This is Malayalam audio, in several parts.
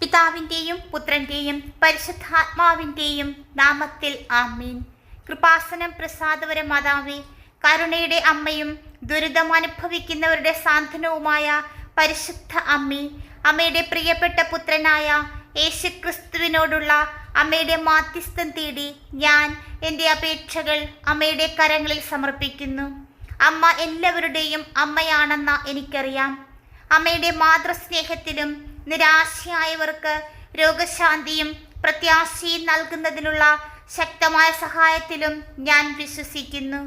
പിതാവിന്റെയും പുത്രന്റെയും പരിശുദ്ധാത്മാവിന്റെയും നാമത്തിൽ ആമീൻ. കൃപാസനം പ്രസാദവര മാതാവേ കരുണയുടെ അമ്മയും ദുരിതം അനുഭവിക്കുന്നവരുടെ സാന്ത്വനവുമായ പരിശുദ്ധ അമ്മി അമ്മയുടെ പ്രിയപ്പെട്ട പുത്രനായ യേശുക്രിസ്തുവിനോടുള്ള അമ്മയുടെ മാധ്യസ്ഥം തേടി ഞാൻ എന്റെ അപേക്ഷകൾ അമ്മയുടെ കരങ്ങളിൽ സമർപ്പിക്കുന്നു. അമ്മ എല്ലാവരുടെയും അമ്മയാണെന്ന എനിക്കറിയാം. അമ്മയുടെ മാതൃസ്നേഹത്തിലും നിരാശയായവർക്ക് രോഗശാന്തിയും പ്രത്യാശയും നൽകുന്നതിനുള്ള ശക്തമായ സഹായത്തിലും ഞാൻ വിശ്വസിക്കുന്നു.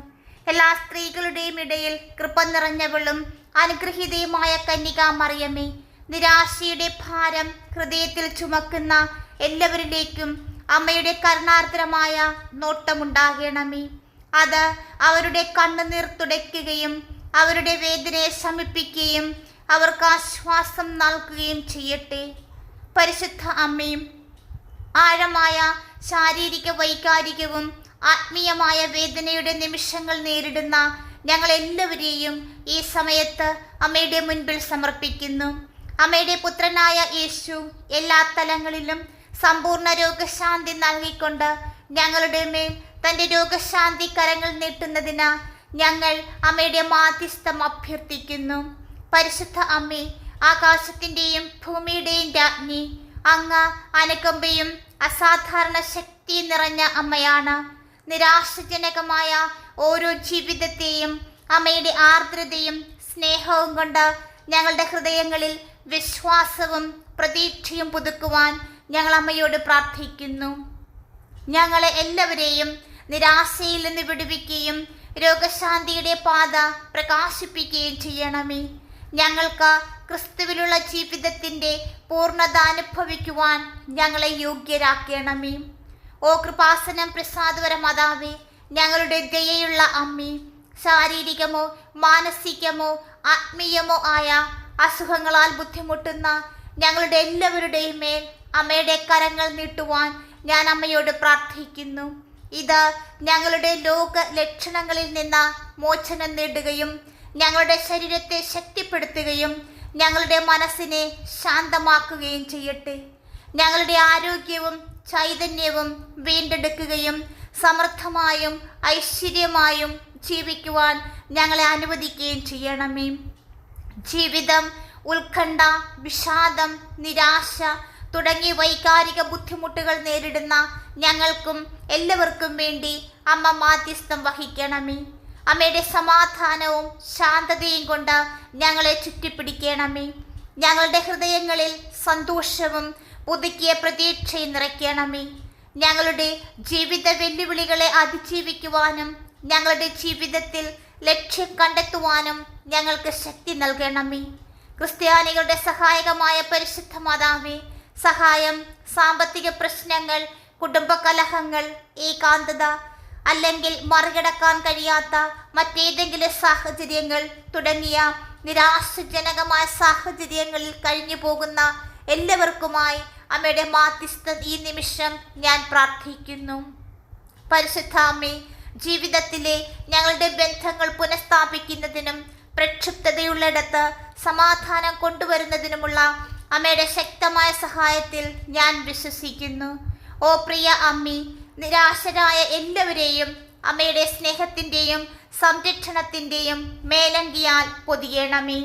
എല്ലാ സ്ത്രീകളുടെയും ഇടയിൽ കൃപ നിറഞ്ഞവളും അനുഗ്രഹീതയുമായ കന്യക മറിയമ്മേ നിരാശയുടെ ഭാരം ഹൃദയത്തിൽ ചുമക്കുന്ന എല്ലാവരിലേക്കും അമ്മയുടെ കരുണാർദ്രമായ നോട്ടമുണ്ടാകണമേ. അത് അവരുടെ കണ്ണുനീർ തുടയ്ക്കുകയും അവരുടെ വേദനയെ ശമിപ്പിക്കുകയും അവർക്ക് ആശ്വാസം നൽകുകയും ചെയ്യട്ടെ. പരിശുദ്ധ അമ്മയും ആഴമായ ശാരീരിക വൈകാരികവും ആത്മീയമായ വേദനയുടെ നിമിഷങ്ങൾ നേരിടുന്ന ഞങ്ങൾ എല്ലാവരെയും ഈ സമയത്ത് അമ്മയുടെ മുൻപിൽ സമർപ്പിക്കുന്നു. അമ്മയുടെ പുത്രനായ യേശു എല്ലാ തലങ്ങളിലും സമ്പൂർണ രോഗശാന്തി നൽകിക്കൊണ്ട് ഞങ്ങളുടെ മേൽ തന്റെ രോഗശാന്തി കരങ്ങൾ നീട്ടുന്നതിന് ഞങ്ങൾ അമ്മയുടെ മാധ്യസ്ഥം അഭ്യർത്ഥിക്കുന്നു. പരിശുദ്ധ അമ്മേ ആകാശത്തിന്റെയും ഭൂമിയുടെയും രാജ്ഞി അങ്ങ് അനുകമ്പയും അസാധാരണ ശക്തി നിറഞ്ഞ അമ്മയാണ്. നിരാശജനകമായ ഓരോ ജീവിതത്തെയും അമ്മയുടെ ആർദ്രതയും സ്നേഹവും കൊണ്ട് ഞങ്ങളുടെ ഹൃദയങ്ങളിൽ വിശ്വാസവും പ്രതീക്ഷയും പുതുക്കുവാൻ ഞങ്ങൾ അമ്മയോട് പ്രാർത്ഥിക്കുന്നു. ഞങ്ങളെ എല്ലാവരെയും നിരാശയിൽ നിന്ന് വിടുവിക്കുകയും രോഗശാന്തിയുടെ പാത പ്രകാശിപ്പിക്കുകയും ചെയ്യണമേ. ഞങ്ങൾക്ക് ക്രിസ്തുവിലുള്ള ജീവിതത്തിന്റെ പൂർണത അനുഭവിക്കുവാൻ ഞങ്ങളെ യോഗ്യരാക്കണമേ. ഓ കൃപാസനം പ്രസാദവര മാതാവേ ഞങ്ങളുടെ ദയയുള്ള അമ്മേ ശാരീരികമോ മാനസികമോ ആത്മീയമോ ആയ അസുഖങ്ങളാൽ ബുദ്ധിമുട്ടുന്ന ഞങ്ങളുടെ എല്ലാവരുടെയും മേൽ അമ്മയുടെ കരങ്ങൾ നീട്ടുവാൻ ഞാൻ അമ്മയോട് പ്രാർത്ഥിക്കുന്നു. ഇത് ഞങ്ങളുടെ ലോക ലക്ഷണങ്ങളിൽ നിന്ന് മോചനം നേടുകയും ഞങ്ങളുടെ ശരീരത്തെ ശക്തിപ്പെടുത്തുകയും ഞങ്ങളുടെ മനസ്സിനെ ശാന്തമാക്കുകയും ചെയ്യട്ടെ. ഞങ്ങളുടെ ആരോഗ്യവും ചൈതന്യവും വീണ്ടെടുക്കുകയും സമൃദ്ധമായും ഐശ്വര്യമായും ജീവിക്കുവാൻ ഞങ്ങളെ അനുവദിക്കുകയും ചെയ്യണമേ. ജീവിതം ഉത്കണ്ഠ വിഷാദം നിരാശ തുടങ്ങി വൈകാരിക ബുദ്ധിമുട്ടുകൾ നേരിടുന്ന ഞങ്ങൾക്കും എല്ലാവർക്കും വേണ്ടി അമ്മ മാധ്യസ്ഥം വഹിക്കണമേ. അമ്മയുടെ സമാധാനവും ശാന്തതയും കൊണ്ട് ഞങ്ങളെ ചുറ്റിപ്പിടിക്കണമേ. ഞങ്ങളുടെ ഹൃദയങ്ങളിൽ സന്തോഷവും പുതുക്കിയ പ്രതീക്ഷയും നിറയ്ക്കണമേ. ഞങ്ങളുടെ ജീവിത വെല്ലുവിളികളെ അതിജീവിക്കുവാനും ഞങ്ങളുടെ ജീവിതത്തിൽ ലക്ഷ്യം കണ്ടെത്തുവാനും ഞങ്ങൾക്ക് ശക്തി നൽകണമേ. ക്രിസ്ത്യാനികളുടെ സഹായകമായ പരിശുദ്ധ മാതാവേ സഹായം സാമ്പത്തിക പ്രശ്നങ്ങൾ കുടുംബകലഹങ്ങൾ ഏകാന്തത അല്ലെങ്കിൽ മറികടക്കാൻ കഴിയാത്ത മറ്റേതെങ്കിലും സാഹചര്യങ്ങൾ തുടങ്ങിയ നിരാശജനകമായ സാഹചര്യങ്ങളിൽ കഴിഞ്ഞു പോകുന്ന എല്ലാവർക്കുമായി അമ്മയുടെ മാധ്യസ്ഥ ഈ നിമിഷം ഞാൻ പ്രാർത്ഥിക്കുന്നു. പരിശുദ്ധ ജീവിതത്തിലെ ഞങ്ങളുടെ ബന്ധങ്ങൾ പുനഃസ്ഥാപിക്കുന്നതിനും പ്രക്ഷുബ്ധതയുള്ളിടത്ത് സമാധാനം കൊണ്ടുവരുന്നതിനുമുള്ള അമ്മയുടെ ശക്തമായ സഹായത്തിൽ ഞാൻ വിശ്വസിക്കുന്നു. ഓ പ്രിയ അമ്മി നിരാശരായ എല്ലാവരെയും അമ്മയുടെ സ്നേഹത്തിന്റെയും സംരക്ഷണത്തിന്റെയും മേലങ്കിയാൽ പൊതിയണമേ.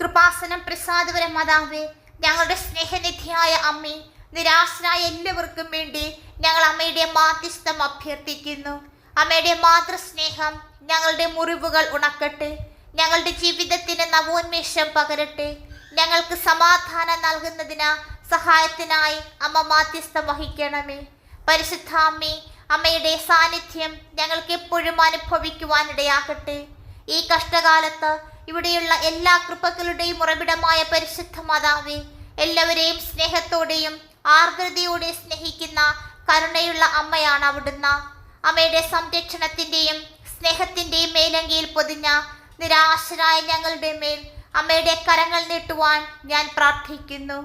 കൃപാസനം പ്രസാദപര മാതാവേ ഞങ്ങളുടെ സ്നേഹനിധിയായ അമ്മേ നിരാശരായ എല്ലാവർക്കും വേണ്ടി ഞങ്ങൾ അമ്മയുടെ മാധ്യസ്ഥം അഭ്യർത്ഥിക്കുന്നു. അമ്മയുടെ മാതൃസ്നേഹം ഞങ്ങളുടെ മുറിവുകൾ ഉണക്കട്ടെ. ഞങ്ങളുടെ ജീവിതത്തിന് നവോന്മേഷം പകരട്ടെ. ഞങ്ങൾക്ക് സമാധാനം നൽകുന്നതിന് സഹായത്തിനായി അമ്മ മാധ്യസ്ഥം വഹിക്കണമേ. പരിശുദ്ധ അമ്മേ അമ്മയുടെ സാന്നിധ്യം ഞങ്ങൾക്ക് എപ്പോഴും അനുഭവിക്കുവാനിടയാകട്ടെ. ഈ കഷ്ടകാലത്ത് ഇവിടെയുള്ള എല്ലാ കൃപകളുടെയും ഉറവിടമായ പരിശുദ്ധ മാതാവേ എല്ലാവരെയും സ്നേഹത്തോടെയും ആർദ്രതയോടെ സ്നേഹിക്കുന്ന കരുണയുള്ള അമ്മയാണ് അവിടുന്ന്. അമ്മയുടെ സംരക്ഷണത്തിന്റെയും സ്നേഹത്തിന്റെയും മേലങ്കിയിൽ പൊതിഞ്ഞ നിരാശരായ ഞങ്ങളുടെ മേൽ അമ്മയുടെ കരങ്ങൾ നീട്ടുവാൻ ഞാൻ പ്രാർത്ഥിക്കുന്നു.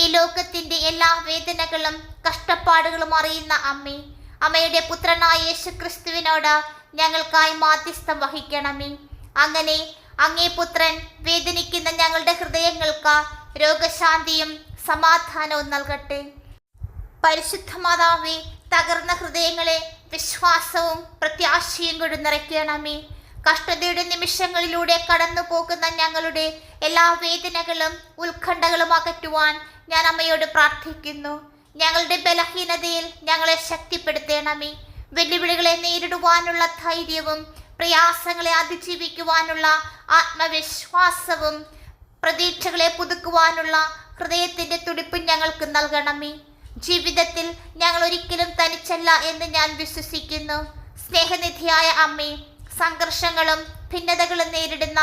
ഈ ലോകത്തിന്റെ എല്ലാ വേദനകളും കഷ്ടപ്പാടുകളും അറിയുന്ന അമ്മേ അമ്മയുടെ പുത്രനായ യേശു ക്രിസ്തുവിനോട് ഞങ്ങൾക്കായി മാധ്യസ്ഥം വഹിക്കണമേ. അങ്ങനെ അങ്ങേ പുത്രൻ വേദനിക്കുന്ന ഞങ്ങളുടെ ഹൃദയങ്ങൾക്ക് രോഗശാന്തിയും സമാധാനവും നൽകട്ടെ. പരിശുദ്ധ മാതാവേ തകർന്ന ഹൃദയങ്ങളെ വിശ്വാസവും പ്രത്യാശയും കൊണ്ട് നിറയ്ക്കണമേ. കഷ്ടതയുടെ നിമിഷങ്ങളിലൂടെ കടന്നു പോകുന്ന ഞങ്ങളുടെ എല്ലാ വേദനകളും ഉത്കണ്ഠകളും അകറ്റുവാൻ ഞാൻ അമ്മയോട് പ്രാർത്ഥിക്കുന്നു. ഞങ്ങളുടെ ബലഹീനതയിൽ ഞങ്ങളെ ശക്തിപ്പെടുത്തേണമേ. വെല്ലുവിളികളെ നേരിടുവാനുള്ള ധൈര്യവും പ്രയാസങ്ങളെ അതിജീവിക്കുവാനുള്ള ആത്മവിശ്വാസവും പ്രതീക്ഷകളെ പുതുക്കുവാനുള്ള ഹൃദയത്തിന്റെ തുടിപ്പ് ഞങ്ങൾക്ക് നൽകണമേ. ജീവിതത്തിൽ ഞങ്ങൾ ഒരിക്കലും തനിച്ചല്ല എന്ന് ഞാൻ വിശ്വസിക്കുന്നു. സ്നേഹനിധിയായ അമ്മേ സംഘർഷങ്ങളും ഭിന്നതകളും നേരിടുന്ന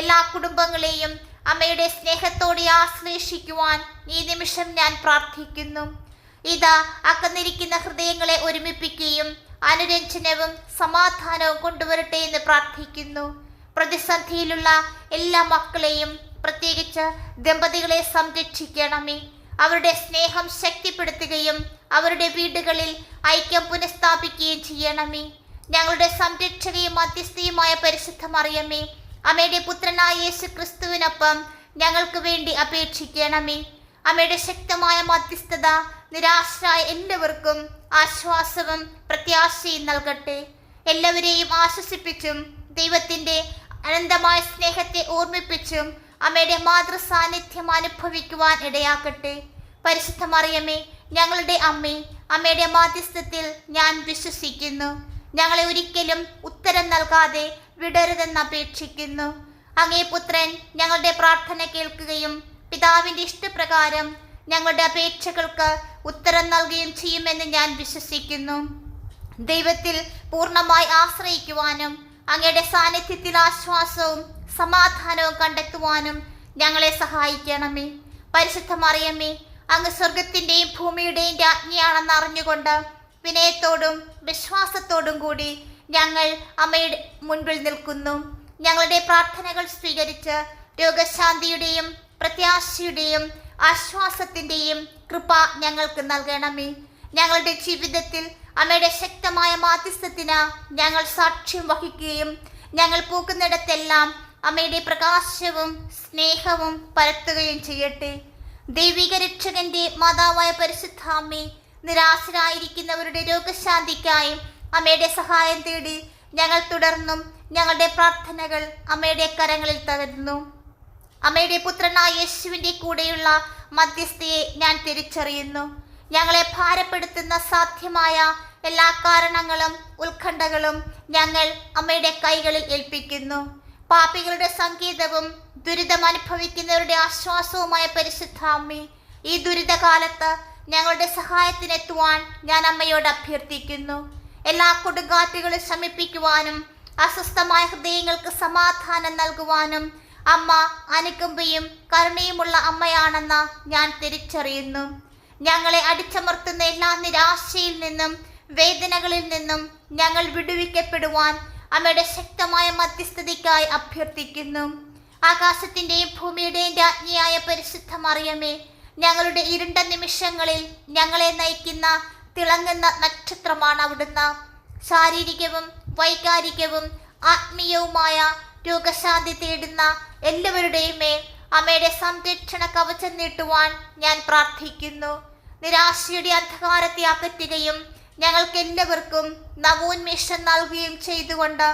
എല്ലാ കുടുംബങ്ങളെയും അമ്മയുടെ സ്നേഹത്തോടെ ആശ്ലേഷിക്കുവാൻ ഈ നിമിഷം ഞാൻ പ്രാർത്ഥിക്കുന്നു. ഇതാ അകന്നിരിക്കുന്ന ഹൃദയങ്ങളെ ഒരുമിപ്പിക്കുകയും അനുരഞ്ജനവും സമാധാനവും കൊണ്ടുവരട്ടെ എന്ന് പ്രാർത്ഥിക്കുന്നു. പ്രതിസന്ധിയിലുള്ള എല്ലാ മക്കളെയും പ്രത്യേകിച്ച് ദമ്പതികളെ സംരക്ഷിക്കണമേ. അവരുടെ സ്നേഹം ശക്തിപ്പെടുത്തുകയും അവരുടെ വീടുകളിൽ ഐക്യം പുനഃസ്ഥാപിക്കുകയും ചെയ്യണമേ. ഞങ്ങളുടെ സംരക്ഷകയും മധ്യസ്ഥയുമായ പരിശുദ്ധ അറിയമേ അമ്മയുടെ പുത്രനായ യേശു ക്രിസ്തുവിനൊപ്പം ഞങ്ങൾക്ക് വേണ്ടി അപേക്ഷിക്കണമേ. അമ്മയുടെ ശക്തമായ മധ്യസ്ഥത നിരാശരായ എല്ലാവർക്കും ആശ്വാസവും പ്രത്യാശയും നൽകട്ടെ. എല്ലാവരെയും ആശ്വസിപ്പിച്ചും ദൈവത്തിന്റെ അനന്തമായ സ്നേഹത്തെ ഓർമ്മിപ്പിച്ചും അമ്മയുടെ മാതൃ സാന്നിധ്യം അനുഭവിക്കുവാൻ ഇടയാക്കട്ടെ പരിശുദ്ധ മറിയമ്മേ ഞങ്ങളുടെ അമ്മേ അമ്മയുടെ മാധ്യസ്ഥത്തിൽ ഞാൻ വിശ്വസിക്കുന്നു. ഞങ്ങളെ ഒരിക്കലും ഉത്തരം നൽകാതെ വിടരുതെന്ന് അപേക്ഷിക്കുന്നു. അങ്ങേ പുത്രൻ ഞങ്ങളുടെ പ്രാർത്ഥന കേൾക്കുകയും പിതാവിന്റെ ഇഷ്ടപ്രകാരം ഞങ്ങളുടെ അപേക്ഷകൾക്ക് ഉത്തരം നൽകുകയും ചെയ്യുമെന്ന് ഞാൻ വിശ്വസിക്കുന്നു. ദൈവത്തിൽ പൂർണമായി ആശ്രയിക്കുവാനും അങ്ങയുടെ സാന്നിധ്യത്തിൽ ആശ്വാസവും സമാധാനവും കണ്ടെത്തുവാനും ഞങ്ങളെ സഹായിക്കണമേ. പരിശുദ്ധ മറിയമ്മേ അങ്ങ് സ്വർഗത്തിന്റെയും ഭൂമിയുടെയും രാജ്ഞിയാണെന്ന് അറിഞ്ഞുകൊണ്ട് വിനയത്തോടും വിശ്വാസത്തോടും കൂടി ഞങ്ങൾ അമ്മയുടെ മുൻപിൽ നിൽക്കുന്നു. ഞങ്ങളുടെ പ്രാർത്ഥനകൾ സ്വീകരിച്ച് രോഗശാന്തിയുടെയും പ്രത്യാശയുടെയും ആശ്വാസത്തിന്റെയും കൃപ ഞങ്ങൾക്ക് നൽകണമേ. ഞങ്ങളുടെ ജീവിതത്തിൽ അമ്മയുടെ ശക്തമായ മാധ്യസ്ഥത്തിന് ഞങ്ങൾ സാക്ഷ്യം വഹിക്കുകയും ഞങ്ങൾ പോകുന്നിടത്തെല്ലാം അമ്മയുടെ പ്രകാശവും സ്നേഹവും പരത്തുകയും ചെയ്യട്ടെ. ദൈവിക രക്ഷകന്റെ മാതാവായ പരിശുദ്ധാമ്മേ നിരാശരായിരിക്കുന്നവരുടെ രോഗശാന്തിക്കായും അമ്മയുടെ സഹായം തേടി ഞങ്ങൾ തുടർന്നും ഞങ്ങളുടെ പ്രാർത്ഥനകൾ അമ്മയുടെ കരങ്ങളിൽ തകരുന്നു. അമ്മയുടെ പുത്രനായ യേശുവിന്റെ കൂടെയുള്ള മധ്യസ്ഥയെ ഞാൻ തിരിച്ചറിയുന്നു. ഞങ്ങളെ ഭാരപ്പെടുത്തുന്ന സാധ്യമായ എല്ലാ കാരണങ്ങളും ഉത്കണ്ഠകളും ഞങ്ങൾ അമ്മയുടെ കൈകളിൽ ഏൽപ്പിക്കുന്നു. പാപികളുടെ സംഗീതവും ദുരിതം അനുഭവിക്കുന്നവരുടെ ആശ്വാസവുമായ പരിശുദ്ധ അമ്മേ ഈ ദുരിതകാലത്ത് ഞങ്ങളുടെ സഹായത്തിനെത്തുവാൻ ഞാൻ അമ്മയോട് അഭ്യർത്ഥിക്കുന്നു. എല്ലാ കൊടുങ്കാറ്റുകളും ശമിപ്പിക്കുവാനും അസ്വസ്ഥമായ ഹൃദയങ്ങൾക്ക് സമാധാനം നൽകുവാനും അമ്മ അനുകമ്പയും കരുണയുമുള്ള അമ്മയാണെന്ന് ഞാൻ തിരിച്ചറിയുന്നു. ഞങ്ങളെ അടിച്ചമർത്തുന്ന എല്ലാ നിരാശയിൽ നിന്നും വേദനകളിൽ നിന്നും ഞങ്ങൾ വിടുവിക്കപ്പെടുവാൻ അമ്മയുടെ ശക്തമായ മധ്യസ്ഥതയ്ക്കായി അഭ്യർത്ഥിക്കുന്നു. ആകാശത്തിന്റെയും ഭൂമിയുടെയും രാജ്ഞിയായ പരിശുദ്ധ മറിയമേ ഞങ്ങളുടെ ഇരുണ്ട നിമിഷങ്ങളിൽ ഞങ്ങളെ നയിക്കുന്ന തിളങ്ങുന്ന നക്ഷത്രമാണ് അവിടുന്ന്. ശാരീരികവും വൈകാരികവും ആത്മീയവുമായ രോഗശാന്തി തേടുന്ന എല്ലാവരുടെയും മേൽ അമ്മയുടെ സംരക്ഷണ കവചം നീട്ടുവാൻ ഞാൻ പ്രാർത്ഥിക്കുന്നു. നിരാശയുടെ അന്ധകാരത്തെ അകറ്റുകയും ഞങ്ങൾക്ക് എല്ലാവർക്കും നവോന്മേഷം നൽകുകയും ചെയ്തുകൊണ്ട്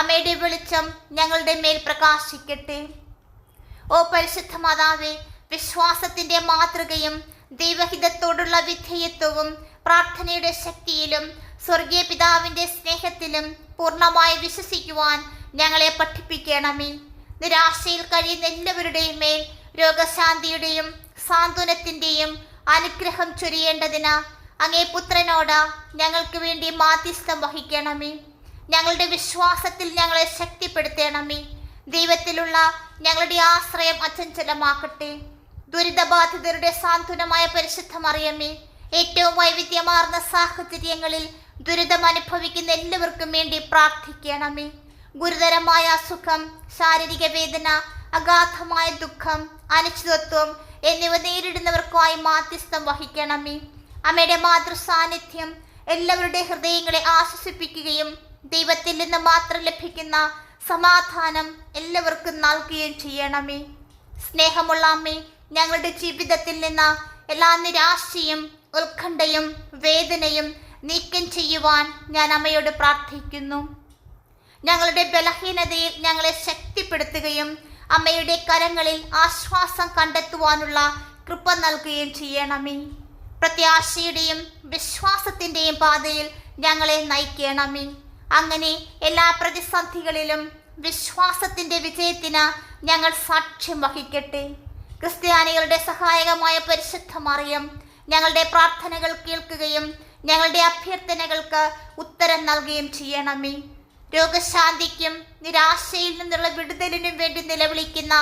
അമ്മയുടെ വെളിച്ചം ഞങ്ങളുടെ മേൽ പ്രകാശിക്കട്ടെ. ഓ പരിശുദ്ധ മാതാവേ വിശ്വാസത്തിന്റെ മാതൃകയും ദൈവഹിതത്തോടുള്ള വിധേയത്വവും പ്രാർത്ഥനയുടെ ശക്തിയിലും സ്വർഗീയ പിതാവിന്റെ സ്നേഹത്തിലും പൂർണമായി വിശ്വസിക്കുവാൻ ഞങ്ങളെ പഠിപ്പിക്കണമേ. നിരാശയിൽ കഴിയുന്ന എല്ലാവരുടെയും മേൽ രോഗശാന്തിയുടെയും സാന്ത്വനത്തിന്റെയും അനുഗ്രഹം ചൊരിയേണ്ടതിന് അങ്ങേ പുത്രനോട് ഞങ്ങൾക്ക് വേണ്ടി മാധ്യസ്ഥം വഹിക്കണമേ. ഞങ്ങളുടെ വിശ്വാസത്തിൽ ഞങ്ങളെ ശക്തിപ്പെടുത്തണമേ. ദൈവത്തിലുള്ള ഞങ്ങളുടെ ആശ്രയം അചഞ്ചലമാക്കട്ടെ ദുരിതബാധിതരുടെ സാന്ത്വനമായ പരിശുദ്ധമറിയമേ ഏറ്റവും വൈവിധ്യമാർന്ന സാഹചര്യങ്ങളിൽ ദുരിതം അനുഭവിക്കുന്ന എല്ലാവർക്കും വേണ്ടി പ്രാർത്ഥിക്കണമേ. ഗുരുതരമായ അസുഖം ശാരീരിക വേദന അഗാധമായ ദുഃഖം അനിശ്ചിതത്വം എന്നിവ നേരിടുന്നവർക്കായി മാധ്യസ്ഥം വഹിക്കണമേ. അമ്മയുടെ മാതൃ സാന്നിധ്യം എല്ലാവരുടെ ഹൃദയങ്ങളെ ആശ്വസിപ്പിക്കുകയും ദൈവത്തിൽ നിന്ന് മാത്രം ലഭിക്കുന്ന സമാധാനം എല്ലാവർക്കും നൽകുകയും ചെയ്യണമേ. സ്നേഹമുള്ള അമ്മേ ഞങ്ങളുടെ ജീവിതത്തിൽ നിന്ന് എല്ലാ നിരാശയും ഉത്കണ്ഠയും വേദനയും നീക്കം ചെയ്യുവാൻ ഞാൻ അമ്മയോട് പ്രാർത്ഥിക്കുന്നു. ഞങ്ങളുടെ ബലഹീനതയിൽ ഞങ്ങളെ ശക്തിപ്പെടുത്തുകയും അമ്മയുടെ കരങ്ങളിൽ ആശ്വാസം കണ്ടെത്തുവാനുള്ള കൃപ നൽകുകയും ചെയ്യണമേ. പ്രത്യാശയുടെയും വിശ്വാസത്തിന്റെയും പാതയിൽ ഞങ്ങളെ നയിക്കണമേ. അങ്ങനെ എല്ലാ പ്രതിസന്ധികളിലും വിശ്വാസത്തിന്റെ വിജയത്തിന് ഞങ്ങൾ സാക്ഷ്യം വഹിക്കട്ടെ. ക്രിസ്ത്യാനികളുടെ സഹായകമായ പരിശുദ്ധ മറിയം ഞങ്ങളുടെ പ്രാർത്ഥനകൾ കേൾക്കുകയും ഞങ്ങളുടെ അഭ്യർത്ഥനകൾക്ക് ഉത്തരം നൽകുകയും ചെയ്യണമേ. രോഗശാന്തിക്കും നിരാശയിൽ നിന്നുള്ള വിടുതലിനും വേണ്ടി നിലവിളിക്കുന്ന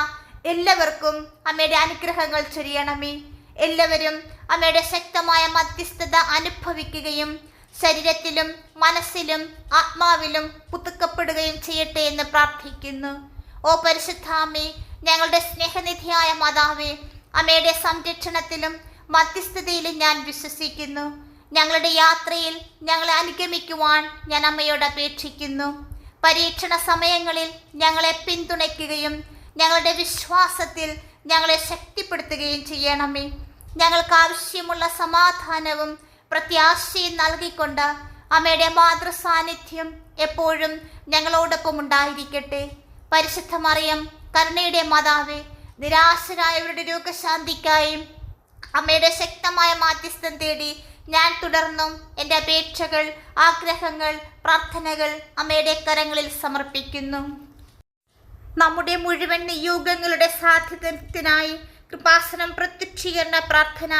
എല്ലാവർക്കും അമ്മയുടെ അനുഗ്രഹങ്ങൾ ചൊരിയണമേ. എല്ലാവരും അമ്മയുടെ ശക്തമായ മധ്യസ്ഥത അനുഭവിക്കുകയും ശരീരത്തിലും മനസ്സിലും ആത്മാവിലും പുതുക്കപ്പെടുകയും ചെയ്യട്ടെ എന്ന് പ്രാർത്ഥിക്കുന്നു. ഓ പരിശുദ്ധാമേ ഞങ്ങളുടെ സ്നേഹനിധിയായ മാതാവേ അമ്മയുടെ സംരക്ഷണത്തിലും മധ്യസ്ഥതയിലും ഞാൻ വിശ്വസിക്കുന്നു. ഞങ്ങളുടെ യാത്രയിൽ ഞങ്ങളെ അനുഗമിക്കുവാൻ ഞാൻ അമ്മയോട് അപേക്ഷിക്കുന്നു. പരീക്ഷണ സമയങ്ങളിൽ ഞങ്ങളെ പിന്തുണയ്ക്കുകയും ഞങ്ങളുടെ വിശ്വാസത്തിൽ ഞങ്ങളെ ശക്തിപ്പെടുത്തുകയും ചെയ്യണമേ. ഞങ്ങൾക്ക് ആവശ്യമുള്ള സമാധാനവും പ്രത്യാശയും നൽകിക്കൊണ്ട് അമ്മയുടെ മാതൃസാന്നിധ്യം എപ്പോഴും ഞങ്ങളോടൊപ്പം ഉണ്ടായിരിക്കട്ടെ. പരിശുദ്ധ മറിയം കരുണയുടെ മാതാവേ നിരാശരായവരുടെ രോഗശാന്തിക്കായും അമ്മയുടെ ശക്തമായ മാധ്യസ്ഥം തേടി ഞാൻ തുടർന്നും എന്റെ അപേക്ഷകൾ ആഗ്രഹങ്ങൾ പ്രാർത്ഥനകൾ അമ്മയുടെ കരങ്ങളിൽ സമർപ്പിക്കുന്നു. നമ്മുടെ മുഴുവൻ നിയോഗങ്ങളുടെ സാധ്യതത്തിനായി കൃപാസനം പ്രത്യക്ഷീകരണ പ്രാർത്ഥന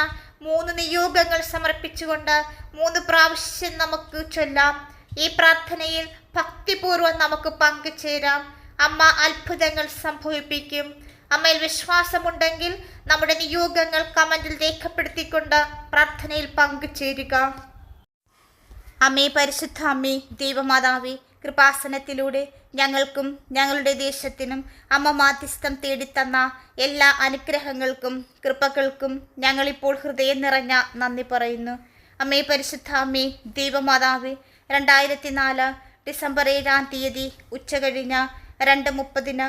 മൂന്ന് നിയോഗങ്ങൾ സമർപ്പിച്ചുകൊണ്ട് മൂന്ന് പ്രാവശ്യം നമുക്ക് ചൊല്ലാം. ഈ പ്രാർത്ഥനയിൽ ഭക്തിപൂർവം നമുക്ക് പങ്കുചേരാം. അമ്മ അത്ഭുതങ്ങൾ സംഭവിപ്പിക്കും. അമ്മയിൽ വിശ്വാസമുണ്ടെങ്കിൽ നമ്മുടെ നിയോഗങ്ങൾ കമന്റിൽ രേഖപ്പെടുത്തിക്കൊണ്ട് പ്രാർത്ഥനയിൽ പങ്കുചേരുക. അമ്മേ പരിശുദ്ധ അമ്മേ ദൈവമാതാവേ കൃപാസനത്തിലൂടെ ഞങ്ങൾക്കും ഞങ്ങളുടെ ദേശത്തിനും അമ്മ മാധ്യസ്ഥം തേടിത്തന്ന എല്ലാ അനുഗ്രഹങ്ങൾക്കും കൃപകൾക്കും ഞങ്ങളിപ്പോൾ ഹൃദയം നിറഞ്ഞ നന്ദി പറയുന്നു. അമ്മേ പരിശുദ്ധ അമ്മേ ദൈവമാതാവേ രണ്ടായിരത്തി നാല് ഡിസംബർ ഏഴാം തീയതി ഉച്ചകഴിഞ്ഞ് രണ്ട് മുപ്പതിന്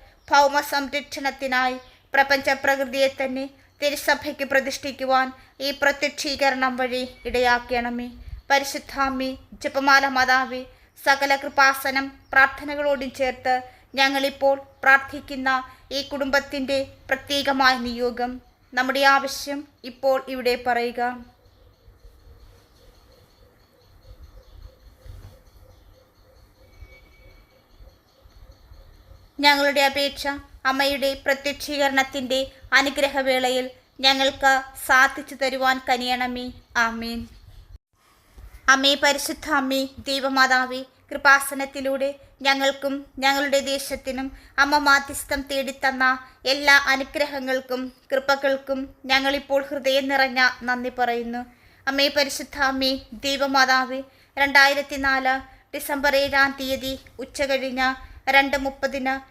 ഭൗമ സംരക്ഷണത്തിനായി പ്രപഞ്ച പ്രകൃതിയെ തന്നെ തിരുസഭയ്ക്ക് പ്രതിഷ്ഠിക്കുവാൻ ഈ പ്രത്യക്ഷീകരണം വഴി ഇടയാക്കണമേ. പരിശുദ്ധാമി ജപമാല മാതാവി സകല കൃപാസനം പ്രാർത്ഥനകളോടും ചേർത്ത് ഞങ്ങളിപ്പോൾ പ്രാർത്ഥിക്കുന്ന ഈ കുടുംബത്തിന്റെ പ്രത്യേകമായ നിയോഗം നമ്മുടെ ആവശ്യം ഇപ്പോൾ ഇവിടെ പറയുക. ഞങ്ങളുടെ അപേക്ഷ അമ്മയുടെ പ്രത്യക്ഷീകരണത്തിന്റെ അനുഗ്രഹവേളയിൽ ഞങ്ങൾക്ക് സാധിച്ചു തരുവാൻ കനിയണമേ. ആമീൻ. അമ്മേ പരിശുദ്ധ അമ്മേ ദൈവമാതാവേ കൃപാസനത്തിലൂടെ ഞങ്ങൾക്കും ഞങ്ങളുടെ ദേശത്തിനും അമ്മ മാധ്യസ്ഥം തേടിത്തന്ന എല്ലാ അനുഗ്രഹങ്ങൾക്കും കൃപകൾക്കും ഞങ്ങളിപ്പോൾ ഹൃദയം നിറഞ്ഞ നന്ദി പറയുന്നു. അമ്മേ പരിശുദ്ധ അമ്മേ ദൈവമാതാവേ രണ്ടായിരത്തി നാല് ഡിസംബർ ഏഴാം തീയതി ഉച്ച ഉച്ചകഴിഞ്ഞ് രണ്ട് മുപ്പതിന്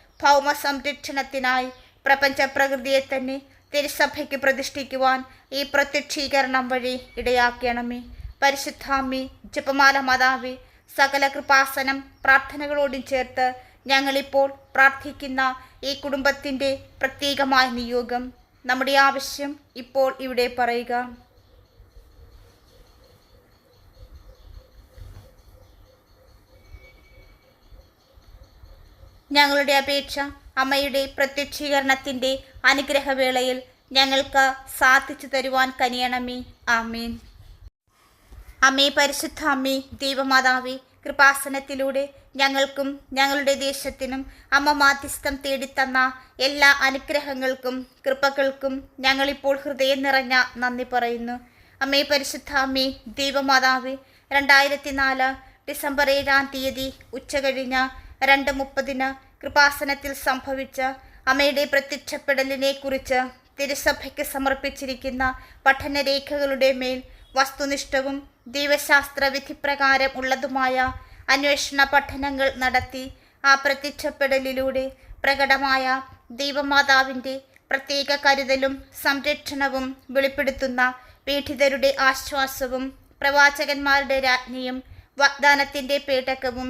ഭൗമ സംരക്ഷണത്തിനായി പ്രപഞ്ച പ്രകൃതിയെ തന്നെ തിരുസഭയ്ക്ക് പ്രതിഷ്ഠിക്കുവാൻ ഈ പ്രത്യക്ഷീകരണം വഴി ഇടയാക്കണമേ. പരിശുദ്ധാമ്മി ജപമാല മാതാവി സകല കൃപാസനം പ്രാർത്ഥനകളോടും ചേർത്ത് ഞങ്ങളിപ്പോൾ പ്രാർത്ഥിക്കുന്ന ഈ കുടുംബത്തിന്റെ പ്രത്യേകമായ നിയോഗം നമ്മുടെ ആവശ്യം ഇപ്പോൾ ഇവിടെ പറയുക. ഞങ്ങളുടെ അപേക്ഷ അമ്മയുടെ പ്രത്യക്ഷീകരണത്തിന്റെ അനുഗ്രഹവേളയിൽ ഞങ്ങൾക്ക് സാധിച്ചു തരുവാൻ കനിയണമേ. ആമീൻ. അമ്മേ പരിശുദ്ധ അമ്മേ ദൈവമാതാവേ കൃപാസനത്തിലൂടെ ഞങ്ങൾക്കും ഞങ്ങളുടെ ദേശത്തിനും അമ്മ മാധ്യസ്ഥം തേടിത്തന്ന എല്ലാ അനുഗ്രഹങ്ങൾക്കും കൃപകൾക്കും ഞങ്ങളിപ്പോൾ ഹൃദയം നിറഞ്ഞ നന്ദി പറയുന്നു. അമ്മേ പരിശുദ്ധ അമ്മേ ദൈവമാതാവേ രണ്ടായിരത്തി നാല് ഡിസംബർ ഏഴാം തീയതി ഉച്ചകഴിഞ്ഞ് രണ്ട് മുപ്പതിന് കൃപാസനത്തിൽ സംഭവിച്ച അമ്മയുടെ പ്രത്യക്ഷപ്പെടലിനെ കുറിച്ച് തിരുസഭയ്ക്ക് സമർപ്പിച്ചിരിക്കുന്ന പഠനരേഖകളുടെ മേൽ വസ്തുനിഷ്ഠവും ദൈവശാസ്ത്ര വിധിപ്രകാരം ഉള്ളതുമായ അന്വേഷണ പഠനങ്ങൾ നടത്തി ആ പ്രത്യക്ഷപ്പെടലിലൂടെ പ്രകടമായ ദൈവമാതാവിന്റെ പ്രത്യേക കരുതലും സംരക്ഷണവും വെളിപ്പെടുത്തുന്ന പീഡിതരുടെ ആശ്വാസവും പ്രവാചകന്മാരുടെ രാജ്ഞിയും വാഗ്ദാനത്തിന്റെ പേടകവും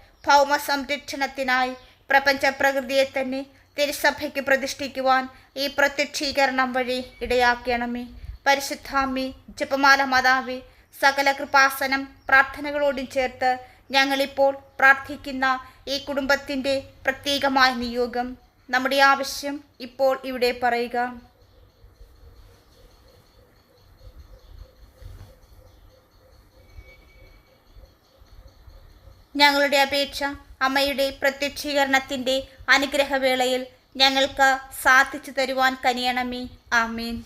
ഭൗമ സംരക്ഷണത്തിനായി പ്രപഞ്ച പ്രകൃതിയെ തന്നെ തിരുസഭയ്ക്ക് പ്രതിഷ്ഠിക്കുവാൻ ഈ പ്രത്യക്ഷീകരണം വഴി ഇടയാക്കണമേ. പരിശുദ്ധാമ്മി ജപമാല മാതാവി സകല കൃപാസനം പ്രാർത്ഥനകളോടും ചേർത്ത് ഞങ്ങളിപ്പോൾ പ്രാർത്ഥിക്കുന്ന ഈ കുടുംബത്തിന്റെ പ്രത്യേകമായ നിയോഗം നമ്മുടെ ആവശ്യം ഇപ്പോൾ ഇവിടെ പറയുക. ഞങ്ങളുടെ അപേക്ഷ അമ്മയുടെ പ്രത്യക്ഷീകരണത്തിന്റെ അനുഗ്രഹവേളയിൽ ഞങ്ങൾക്ക് സാധിച്ചു തരുവാൻ കനിയണമേ. ആമീൻ.